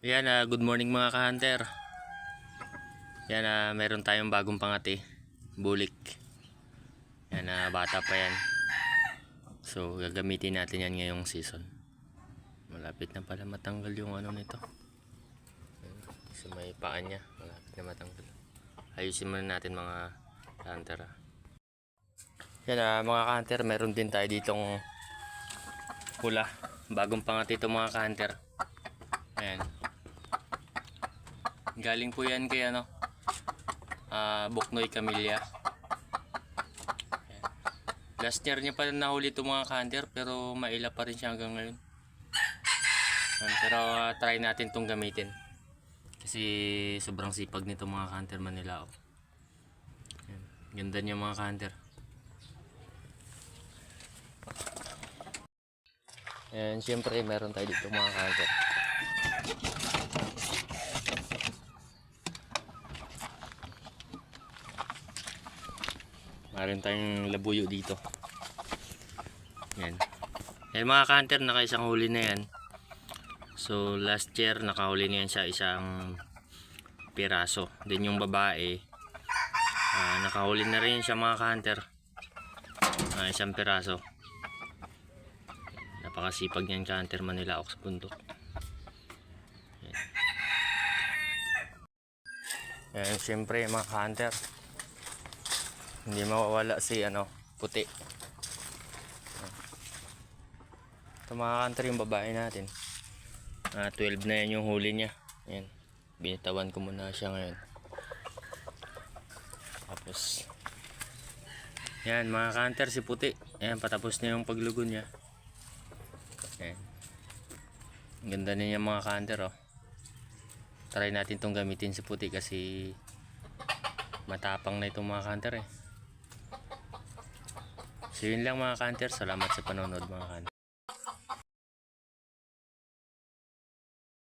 Yan, ah, good morning mga ka-hunter. Yan, ah, meron tayong bagong pangati. Bulik. Yan, ah, bata pa yan. So, gagamitin natin yan ngayong season. Malapit na pala matanggal yung ano nito. Sa may paa niya, malapit na matanggal. Ayusin muna natin mga ka-hunter. ah. Yan, ah, mga ka-hunter, meron din tayo ditong pula. Bagong pangati ito mga ka-hunter. Ayan. Galing po yan kay ano, ah Buknoy Camilla. Last year niya pa nahuli itong mga kanter pero maila pa rin siya hanggang ngayon. Ayan, pero ah, try natin itong gamitin. Kasi sobrang sipag nito mga kanter Manila. Oh. Ayan. Ganda niya mga kanter. Ayan, syempre meron tayo dito mga kanter. Meron tayong labuyo dito. Yan. Yan mga kanter, naka isang huli na yan. So last year nakahuli na yan sa isang piraso. Then yung babae, ah, nakahuli na rin siya mga kanter. Ah, isang piraso. Napakasipag niyan kanter Manila Ox bundok. Yan. Yan, syempre mga kanter. Hindi mawawala si ano, puti. Ito mga kanter yung babae natin. Ah, 12 na yan yung huli niya. Ayan. Binitawan ko muna siya ngayon. Tapos, yan mga kanter si puti. Ayan, patapos na yung paglugo niya. Ayan. Ganda na niya mga kanter oh. Try natin tong gamitin si puti kasi matapang na itong mga kanter eh. So yun lang mga kanter. Salamat sa panonood mga kanter.